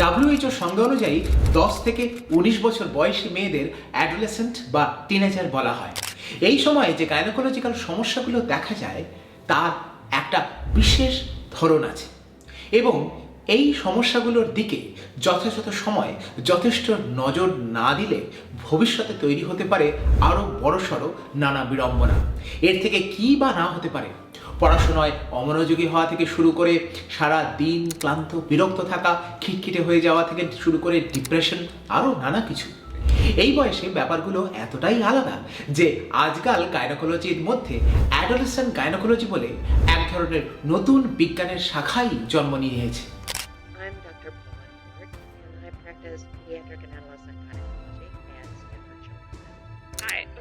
WHO সংজ্ঞা অনুযায়ী দশ থেকে উনিশ বছর বয়সী মেয়েদের অ্যাডোলেসেন্ট বা টিনেজার বলা হয়। এই সময়ে যে গাইনোকোলজিক্যাল সমস্যাগুলো দেখা যায়, তার একটা বিশেষ ধরন আছে এবং এই সমস্যাগুলোর দিকে যথাযথ সময় যথেষ্ট নজর না দিলে ভবিষ্যতে তৈরি হতে পারে আরও বড়সড় নানা বিড়ম্বনা। এর থেকে কী বা না হতে পারে পড়াশোনায় অমনোযোগী হওয়া থেকে শুরু করে সারা দিন ক্লান্ত, বিরক্ত থাকা, খিটখিটে হয়ে যাওয়া থেকে শুরু করে ডিপ্রেশন আরও নানা কিছু। এই বয়সে ব্যাপারগুলো এতটাই আলাদা যে আজকাল গাইনোকোলজির মধ্যে অ্যাডোলেসেন্ট গাইনোকোলজি বলে এক ধরনের নতুন বিজ্ঞানের শাখাই জন্ম নিয়েছে।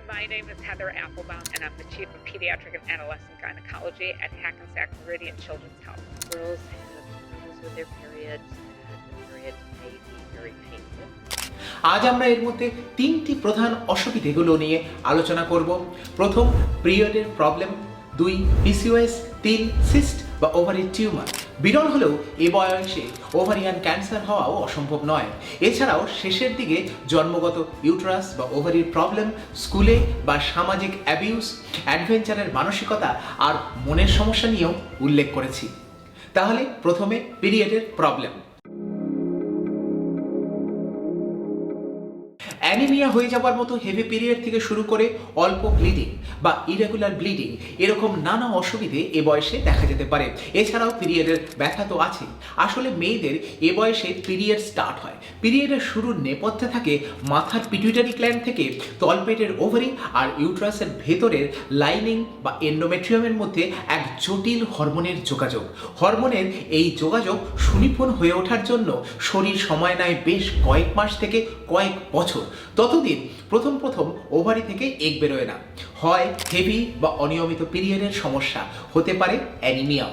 My name is Heather Applebaum, and I'm the Chief of Pediatric and Adolescent Gynecology at Hackensack Meridian Children's Health. Girls have problems with their periods, and the periods may be very painful. আজ আমরা এর মধ্যে তিনটি প্রধান অসুবিধেগুলো নিয়ে আলোচনা করব প্রথম পিরিয়ডের প্রবলেম দুই পিসিওএস তিন সিস্ট বা ওভারি টিউমার বিরল হলেও এ বয়সে ওভারিয়ান ক্যান্সার হওয়াও অসম্ভব নয়। এছাড়াও শেষের দিকে জন্মগত ইউট্রাস বা ওভারির প্রবলেম, স্কুলে বা সামাজিক অ্যাবিউস অ্যাডভেঞ্চারের মানসিকতা আর মনের সমস্যা নিয়েও উল্লেখ করেছি। তাহলে প্রথমে পিরিয়ডের প্রবলেম। অ্যানিমিয়া হয়ে যাওয়ার মতো হেভি পিরিয়ড থেকে শুরু করে অল্প ব্লিডিং বা ইরেগুলার ব্লিডিং এরকম নানা অসুবিধে এ বয়সে দেখা যেতে পারে। এছাড়াও পিরিয়ডের ব্যথা তো আছে আসলে মেয়েদের এ বয়সে পিরিয়ড স্টার্ট হয়। পিরিয়ডের শুরুর নেপথ্যে থাকে মাথার পিটুইটারি গ্ল্যান্ড থেকে তলপেটের ওভারি আর ইউট্রাসের ভেতরের লাইনিং বা এন্ডোমেট্রিয়ামের মধ্যে এক জটিল হরমোনের যোগাযোগ। হরমোনের এই যোগাযোগ সুনিপুণ হয়ে ওঠার জন্য শরীর সময় নেয় বেশ কয়েক মাস থেকে কয়েক বছর। ততদিন প্রথম প্রথম ওভারি থেকে এগ বেরোয় না। হয় হেভি বা অনিয়মিত পিরিয়ডের সমস্যা, হতে পারে অ্যানিমিয়া।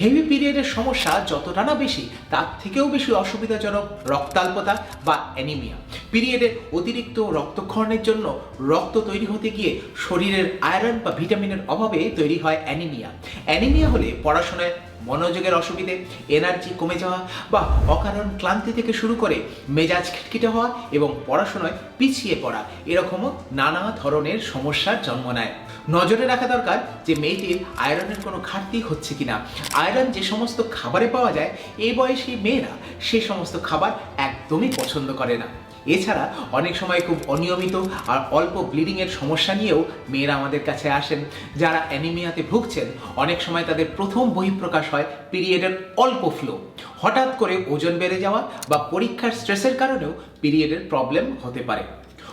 হেভি পিরিয়ডের সমস্যা যতটা না বেশি, তার থেকেও বেশি অসুবিধাজনক রক্তাল্পতা বা অ্যানিমিয়া। পিরিয়ডের অতিরিক্ত রক্তক্ষরণের জন্য রক্ত তৈরি হতে গিয়ে শরীরের আয়রন বা ভিটামিনের অভাবে তৈরি হয় অ্যানিমিয়া। অ্যানিমিয়া হলে পড়াশোনায় মনোযোগের অসুবিধে এনার্জি কমে যাওয়া বা অকারণ ক্লান্তি থেকে শুরু করে মেজাজ খিটখিটে হওয়া এবং পড়াশোনায় পিছিয়ে পড়া এরকমও নানা ধরনের সমস্যার জন্ম নেয়। নজরে রাখা দরকার যে মেয়েটির আয়রনের কোনো ঘাটতি হচ্ছে কিনা। আয়রন যে সমস্ত খাবারে পাওয়া যায় এই বয়সী মেয়েরা সে সমস্ত খাবার একদমই পছন্দ করে না। এছাড়া অনেক সময় খুব অনিয়মিত আর অল্প ব্লিডিংয়ের সমস্যা নিয়েও মেয়েরা আমাদের কাছে আসেন। যারা অ্যানিমিয়াতে ভুগছেন, অনেক সময় তাদের প্রথম বহিঃপ্রকাশ হয় পিরিয়ডের অল্প ফ্লো। হঠাৎ করে ওজন বেড়ে যাওয়া বা পরীক্ষার স্ট্রেসের কারণেও পিরিয়ডের প্রবলেম হতে পারে।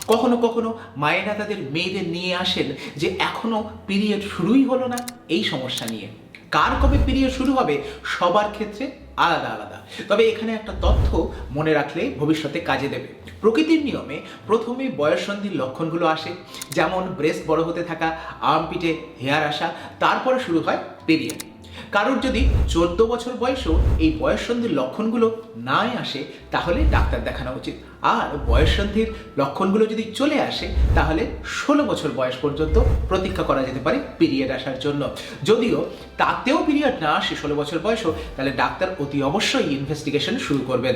কখনো কখনো মায়েরা তাদের মেয়েদের নিয়ে আসেন যে, এখনও পিরিয়ড শুরুই হলো না এই সমস্যা নিয়ে। কার কবে পিরিয়ড শুরু হবে? সবার ক্ষেত্রে আলাদা আলাদা। তবে এখানে একটা তথ্য মনে রাখলে ভবিষ্যতে কাজে দেবে। প্রকৃতির নিয়মে প্রথমে বয়ঃসন্ধির লক্ষণগুলো আসে, যেমন ব্রেস্ট বড় হতে থাকা, আর্মপিটে হেয়ার আসা, তারপরে শুরু হয় পিরিয়ড কারোর যদি চোদ্দ বছর বয়সেও এই বয়ঃসন্ধির লক্ষণগুলো নাই আসে, তাহলে ডাক্তার দেখানো উচিত। আর বয়ঃসন্ধির লক্ষণগুলো যদি চলে আসে, তাহলে ষোলো বছর বয়স পর্যন্ত প্রতীক্ষা করা যেতে পারে পিরিয়ড আসার জন্য। যদিও তাতেও পিরিয়ড না আসে ষোলো বছর বয়সও, তাহলে ডাক্তার অতি অবশ্যই ইনভেস্টিগেশন শুরু করবেন।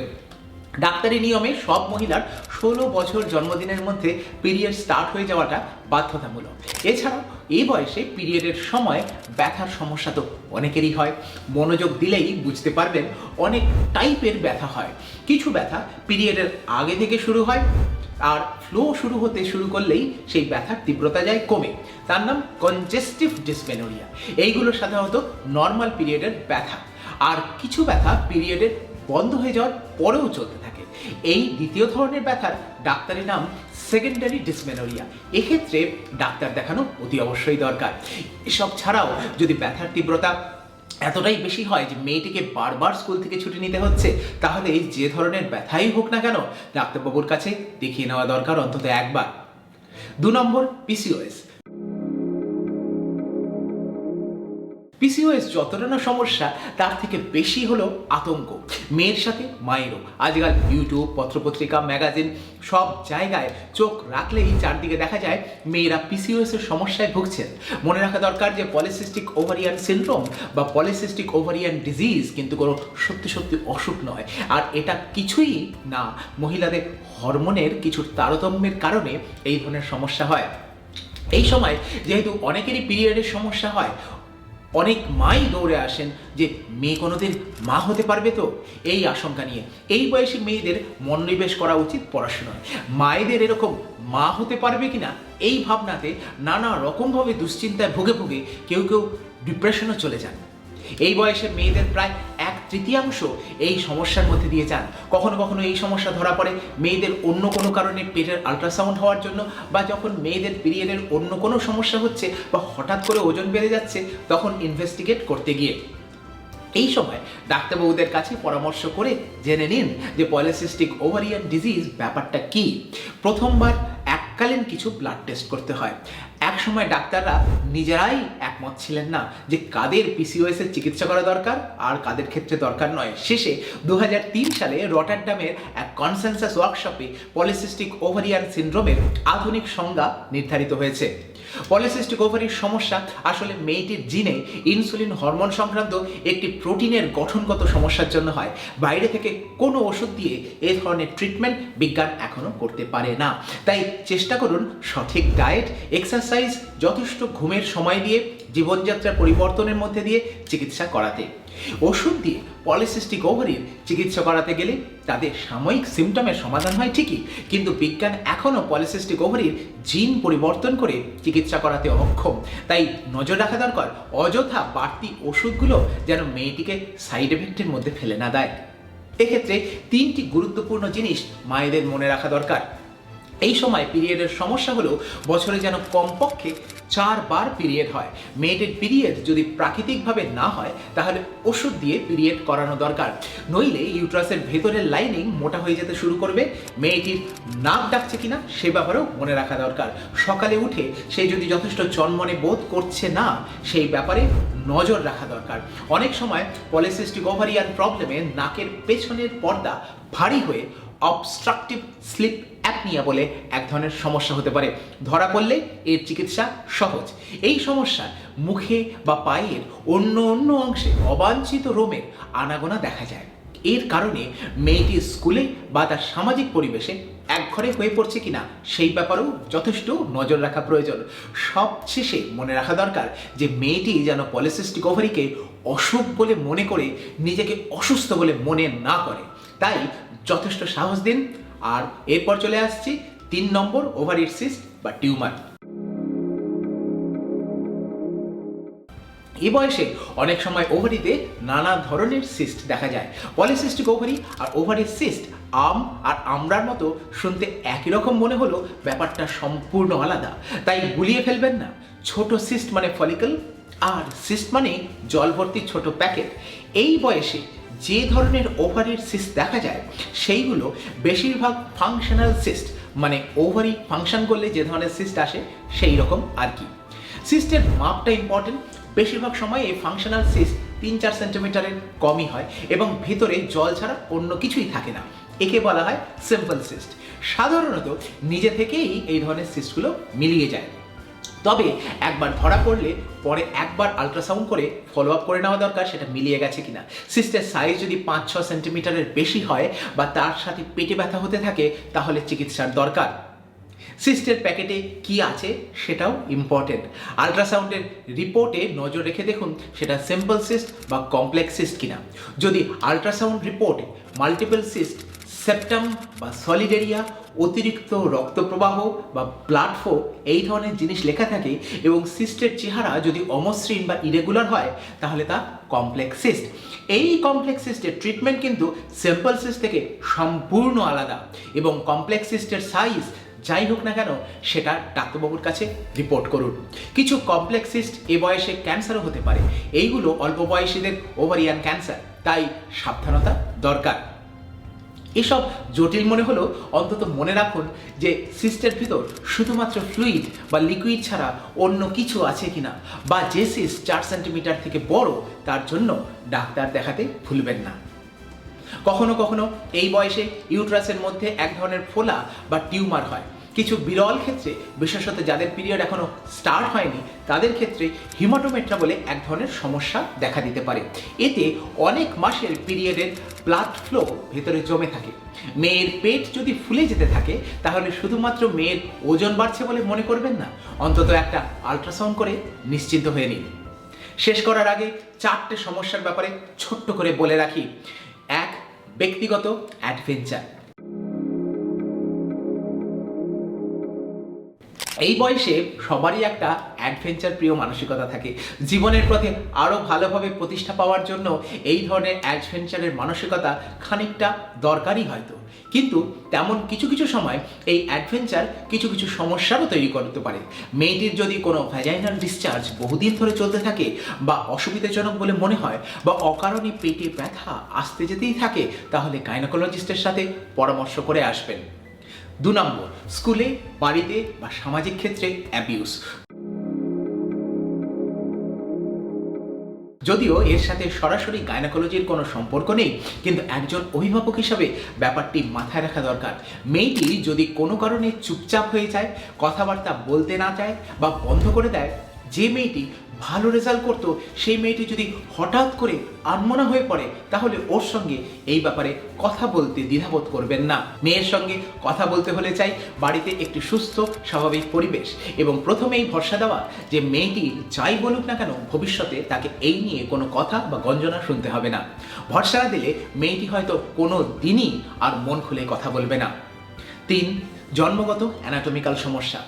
ডাক্তারি নিয়মে সব মহিলার ষোলো বছর জন্মদিনের মধ্যে পিরিয়ড স্টার্ট হয়ে যাওয়াটা বাধ্যতামূলক। এছাড়াও এই বয়সে পিরিয়ডের সময় ব্যথার সমস্যা তো অনেকেরই হয়। মনোযোগ দিলেই বুঝতে পারবেন অনেক টাইপের ব্যথা হয়। কিছু ব্যথা পিরিয়ডের আগে থেকে শুরু হয় আর ফ্লো শুরু হতে শুরু করলেই সেই ব্যথার তীব্রতা যায় কমে। তার নাম কনজেস্টিভ ডিসমেনোরিয়া এইগুলো সাধারণত নর্মাল পিরিয়ডের ব্যথা। আর কিছু ব্যথা পিরিয়ডের বন্ধ হয়ে যাওয়ার পরেও চলতে থাকে। এই দ্বিতীয় ধরনের ব্যথার ডাক্তারি নাম সেকেন্ডারি ডিসমেনোরিয়া এক্ষেত্রে ডাক্তার দেখানো অতি অবশ্যই দরকার। এসব ছাড়াও যদি ব্যথার তীব্রতা এতটাই বেশি হয় যে মেয়েটিকে বারবার স্কুল থেকে ছুটি নিতে হচ্ছে, তাহলে যে ধরনের ব্যথাই হোক না কেন, ডাক্তারবাবুর কাছে দেখিয়ে নেওয়া দরকার অন্তত একবার। দু নম্বর পিসিওএস পিসিওএস যতটা না সমস্যা, তার থেকে বেশি হলো আতঙ্ক। মেয়ের সাথে মায়েরও। আজকাল ইউটিউব পত্রপত্রিকা, ম্যাগাজিন সব জায়গায় চোখ রাখলেই চারদিকে দেখা যায় মেয়েরা পিসিওএস এর সমস্যায় ভুগছেন। মনে রাখা দরকার যে পলিসিস্টিক ওভারিয়ান সিনড্রোম বা পলিসিস্টিক ওভারিয়ান ডিজিজ কিন্তু কোনো সত্যি সত্যি অসুখ নয়। আর এটা কিছুই না, মহিলাদের হরমোনের কিছু তারতম্যের কারণে এই ধরনের সমস্যা হয়। এই সময় যেহেতু অনেকেরই পিরিয়ডের সমস্যা হয় অনেক মাই দৌড়ে আসেন যে মেয়ে কোনোদিন মা হতে পারবে তো? এই আশঙ্কা নিয়ে। এই বয়সী মেয়েদের মনোনিবেশ করা উচিত পড়াশোনায়। মায়েদের এরকম মা হতে পারবে কিনা? এই ভাবনাতে নানা রকমভাবে দুশ্চিন্তায় ভুগে ভুগে কেউ কেউ ডিপ্রেশনও চলে যান। এই বয়সে মেয়েদের প্রায় এক তৃতীয়াংশ এই সমস্যার মধ্যে দিয়ে যান। কখনো কখনো এই সমস্যা ধরা পড়ে মেয়েদের অন্য কোনো কারণে পেটের আল্ট্রাসাউন্ড হওয়ার জন্য বা যখন মেয়েদের পিরিয়ডের অন্য কোনো সমস্যা হচ্ছে বা হঠাৎ করে ওজন বেড়ে যাচ্ছে, তখন ইনভেস্টিগেট করতে গিয়ে। এই সময় ডাক্তারবাবুদের কাছে পরামর্শ করে জেনে নিন যে পলিসিস্টিক ওভারিয়ান ডিজিজ ব্যাপারটা কি। প্রথমবার এককালীন কিছু ব্লাড টেস্ট করতে হয়। এক সময় ডাক্তাররা নিজেরাই একমত ছিলেন না যে কাদের পিসিওএস এর চিকিৎসা করা দরকার আর কাদের ক্ষেত্রে দরকার নয়। শেষে দু হাজার তিন সালে রটারডামের এক কনসেনসাস ওয়ার্কশপে পলিসিস্টিক ওভারিয়ান সিনড্রোমের আধুনিক সংজ্ঞা নির্ধারিত হয়েছে। পলিসিস্টিক ওভারির সমস্যা আসলে মেয়েটির জিনে ইনসুলিন হরমোন সংক্রান্ত একটি প্রোটিনের গঠনগত সমস্যার জন্য হয়। বাইরে থেকে কোনো ওষুধ দিয়ে এ ধরনের ট্রিটমেন্ট বিজ্ঞান এখনও করতে পারে না। তাই চেষ্টা করুন সঠিক ডায়েট এক্সারসাইজ যথেষ্ট ঘুমের সময় দিয়ে, জীবনযাত্রার পরিবর্তনের মধ্যে দিয়ে চিকিৎসা করাতে। ওষুধ দিয়ে পলিসিস্টিক ওভারির চিকিৎসা করাতে গেলে তাদের সাময়িক সিমটমের সমাধান হয় ঠিকই, কিন্তু বিজ্ঞান এখনও পলিসিস্টিক ওভারির জিন পরিবর্তন করে চিকিৎসা করাতে অক্ষম। তাই নজর রাখা দরকার, অযথা বাড়তি ওষুধগুলো যেন মেয়েটিকে সাইড এফেক্টের মধ্যে ফেলে না দেয়। এক্ষেত্রে তিনটি গুরুত্বপূর্ণ জিনিস মায়েদের মনে রাখা দরকার। এই সময় পিরিয়ডের সমস্যা হলো বছরে যেন কমপক্ষে চারবার পিরিয়ড হয়। মেয়েদের পিরিয়ড যদি প্রাকৃতিকভাবে না হয়, তাহলে ওষুধ দিয়ে পিরিয়ড করানো দরকার। নইলে ইউট্রাসের ভেতরের লাইনিং মোটা হয়ে যেতে শুরু করবে। মেয়েটির নাক ডাকছে কিনা সে ব্যাপারেও মনে রাখা দরকার। সকালে উঠে সে যদি যথেষ্ট চনমনে বোধ করছে না, সেই ব্যাপারে নজর রাখা দরকার। অনেক সময় পলিসিস্টিক ওভারিয়ান প্রবলেমে নাকের পেছনের পর্দা ভারী হয়ে অবস্ট্রাকটিভ স্লিপ অ্যাপনিয়া বলে এক ধরনের সমস্যা হতে পারে। ধরা পড়লে এর চিকিৎসা সহজ। এই সমস্যা মুখে বা পায়ের অন্য অন্য অংশে অবাঞ্ছিত রোমের আনাগোনা দেখা যায়। এর কারণে মেয়েটি স্কুলে বা তার সামাজিক পরিবেশে একঘরে হয়ে পড়ছে কিনা সেই ব্যাপারেও যথেষ্ট নজর রাখা প্রয়োজন। সবশেষে মনে রাখা দরকার যে মেয়েটি যেন পলিসিস্টিক ওভারিকে অসুখ বলে মনে করে, নিজেকে অসুস্থ বলে মনে না করে। তাই যথেষ্ট সাহস দিন। আর এরপর চলে আসছি তিন নম্বর ওভারির সিস্ট বা টিউমার। এই বয়সে অনেক সময় ওভারিতে নানা ধরনের সিস্ট দেখা যায়। পলিসিস্টিক ওভারি আর ওভারির সিস্ট আম আর আমরার মতো শুনতে একই রকম মনে হলো ব্যাপারটা সম্পূর্ণ আলাদা। তাই গুলিয়ে ফেলবেন না। ছোট সিস্ট মানে ফলিকল আর সিস্ট মানে জল ভর্তি ছোট প্যাকেট এই বয়সে যে ধরনের ওভারির সিস্ট দেখা যায়, সেইগুলো বেশিরভাগ ফাংশনাল সিস্ট মানে ওভারি ফাংশন করলে যে ধরনের সিস্ট আসে, সেই রকম আর কি। সিস্টের মাপটা ইম্পর্টেন্ট বেশিরভাগ সময় এই ফাংশনাল সিস্ট তিন চার সেন্টিমিটারের কমই হয় এবং ভেতরে জল ছাড়া অন্য কিছুই থাকে না। একে বলা হয় সিম্পল সিস্ট সাধারণত নিজে থেকেই এই ধরনের সিস্টগুলো মিলিয়ে যায়। তবে একবার ধরা পড়লে পরে একবার আল্ট্রাসাউন্ড করে ফলো আপ করে নেওয়া দরকার, সেটা মিলিয়ে গেছে কিনা। সিস্টের সাইজ যদি পাঁচ ছ সেন্টিমিটারের বেশি হয় বা তার সাথে পেটে ব্যথা হতে থাকে, তাহলে চিকিৎসার দরকার। সিস্টের প্যাকেটে কি আছে সেটাও ইম্পর্টেন্ট আল্ট্রাসাউন্ডের রিপোর্টে নজর রেখে দেখুন সেটা সিম্পল সিস্ট বা কমপ্লেক্স সিস্ট কিনা। যদি আল্ট্রাসাউন্ড রিপোর্টে মাল্টিপল সিস্ট সেপ্টাম বা সলিডেরিয়া অতিরিক্ত রক্ত প্রবাহ বা ব্লাড এই ধরনের জিনিস লেখা থাকে এবং সিস্টের চেহারা যদি অমসৃণ বা ইরেগুলার হয়, তাহলে তা কমপ্লেক্স সিস্ট এই কমপ্লেক্স সিস্টের ট্রিটমেন্ট কিন্তু সিম্পল সিস্ট থেকে সম্পূর্ণ আলাদা এবং কমপ্লেক্স সিস্টের সাইজ যাই হোক না কেন, সেটা ডাক্তারবাবুর কাছে রিপোর্ট করুন। কিছু কমপ্লেক্স সিস্ট এ বয়সে ক্যান্সারও হতে পারে। এইগুলো অল্প বয়সীদের ওভারিয়ান ক্যান্সার তাই সাবধানতা দরকার। এসব জটিল মনে হলেও অন্তত মনে রাখুন যে সিস্টের ভিতর শুধুমাত্র ফ্লুইড বা লিকুইড ছাড়া অন্য কিছু আছে কিনা, বা যে সিস চার সেন্টিমিটার থেকে বড়, তার জন্য ডাক্তার দেখাতে ভুলবেন না। কখনো কখনো এই বয়সে ইউট্রাসের মধ্যে এক ধরনের ফোলা বা টিউমার হয় কিছু বিরল ক্ষেত্রে, বিশেষত যাদের পিরিয়ড এখনও স্টার্ট হয়নি, তাদের ক্ষেত্রে হিমাটোমেট্রা বলে এক ধরনের সমস্যা দেখা দিতে পারে। এতে অনেক মাসের পিরিয়ডের ব্লাড ফ্লো ভেতরে জমে থাকে। মেয়ের পেট যদি ফুলে যেতে থাকে, তাহলে শুধুমাত্র মেয়ের ওজন বাড়ছে বলে মনে করবেন না, অন্তত একটা আল্ট্রাসাউন্ড করে নিশ্চিন্ত হয়ে নিন। শেষ করার আগে চারটে সমস্যার ব্যাপারে ছোট্ট করে বলে রাখি। এক, ব্যক্তিগত অ্যাডভেঞ্চার এই বয়সে সবারই একটা অ্যাডভেঞ্চার প্রিয় মানসিকতা থাকে। জীবনের পথে আরও ভালোভাবে প্রতিষ্ঠা পাওয়ার জন্য এই ধরনের অ্যাডভেঞ্চারের মানসিকতা খানিকটা দরকারই হয়তো। কিন্তু তেমন কিছু কিছু সময় এই অ্যাডভেঞ্চার কিছু কিছু সমস্যারও তৈরি করতে পারে। মেয়েটির যদি কোনো ভ্যাজাইনাল ডিসচার্জ বহুদিন ধরে চলতে থাকে বা অসুবিধাজনক বলে মনে হয় বা অকারণে পেটে ব্যথা আসতে যেতেই থাকে, তাহলে গাইনোকোলজিস্টের সাথে পরামর্শ করে আসবেন। দু নম্বর, স্কুলে, বাড়িতে বা সামাজিক ক্ষেত্রে অ্যাবিউস যদিও এর সাথে সরাসরি গায়নাকোলজির কোনো সম্পর্ক নেই, কিন্তু একজন অভিভাবক হিসাবে ব্যাপারটি মাথায় রাখা দরকার। মেয়েটি যদি কোনো কারণে চুপচাপ হয়ে যায়, কথাবার্তা বলতে না চায় বা বন্ধ করে দেয়, যে মেয়েটি ভালো রেজাল্ট করতো, সেই মেয়েটি যদি হঠাৎ করে আনমনা হয়ে পড়ে, তাহলে ওর সঙ্গে এই ব্যাপারে কথা বলতে দ্বিধাবোধ করবেন না। মেয়ের সঙ্গে কথা বলতে হলে চাই বাড়িতে একটি সুস্থ, স্বাভাবিক পরিবেশ এবং প্রথমেই ভরসা দেওয়া যে মেয়েটি যাই বলুক না কেন ভবিষ্যতে তাকে এই নিয়ে কোনো কথা বা গঞ্জনা শুনতে হবে না। ভরসা দিলে মেয়েটি হয়তো কোনো দিনই আর মন খুলে কথা বলবে না। তিন, জন্মগত অ্যানাটমিক্যাল সমস্যা।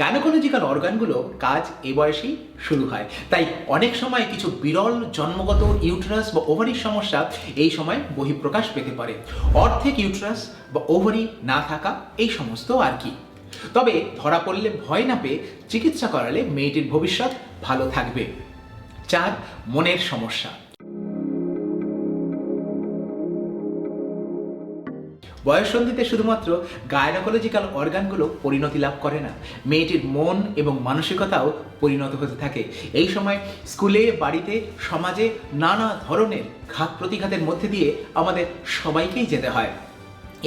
গাইনোকোলজিক্যাল অর্গানগুলো কাজ এ বয়সেই শুরু হয়। তাই অনেক সময় কিছু বিরল জন্মগত ইউটেরাস বা ওভারির সমস্যা এই সময় বহিঃপ্রকাশ পেতে পারে। অর্ধেক ইউটেরাস বা ওভারি না থাকা এই সমস্ত আর কি। তবে ধরা পড়লে ভয় না পেয়ে চিকিৎসা করালে মেয়েটির ভবিষ্যৎ ভালো থাকবে। চার, মনের সমস্যা। বয়ঃসন্ধিতে শুধুমাত্র গায়নোকোলজিক্যাল অর্গানগুলো পরিণতি লাভ করে না, মেয়েটির মন এবং মানসিকতাও পরিণত হতে থাকে। এই সময় স্কুলে, বাড়িতে, সমাজে নানা ধরনের ঘাত প্রতিঘাতের মধ্যে দিয়ে আমাদের সবাইকেই যেতে হয়।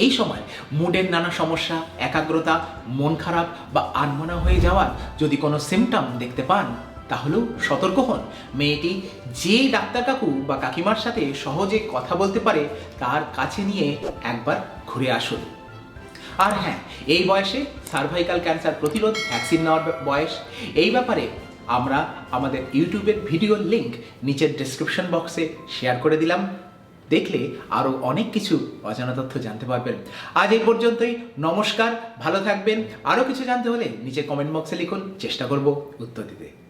এই সময় মুডের নানা সমস্যা, একাগ্রতা, মন খারাপ বা আনমনা হয়ে যাওয়ার যদি কোনো সিমটম দেখতে পান তাহলেও সতর্ক হন। মেয়েটি যে ডাক্তার কাকু বা কাকিমার সাথে সহজে কথা বলতে পারে, তার কাছে নিয়ে একবার ঘুরে আসুন। আর হ্যাঁ এই বয়সে সার্ভাইকাল ক্যান্সার প্রতিরোধ ভ্যাকসিন নেওয়ার বয়স। এই ব্যাপারে আমরা আমাদের ইউটিউবের ভিডিও লিঙ্ক নিচের ডেসক্রিপশন বক্সে শেয়ার করে দিলাম। দেখলে আরও অনেক কিছু অজানা তথ্য জানতে পারবেন। আজ এই পর্যন্তই। নমস্কার, ভালো থাকবেন। আরও কিছু জানতে হলে নিচে কমেন্ট বক্সে লিখুন। চেষ্টা করব উত্তর দিতে।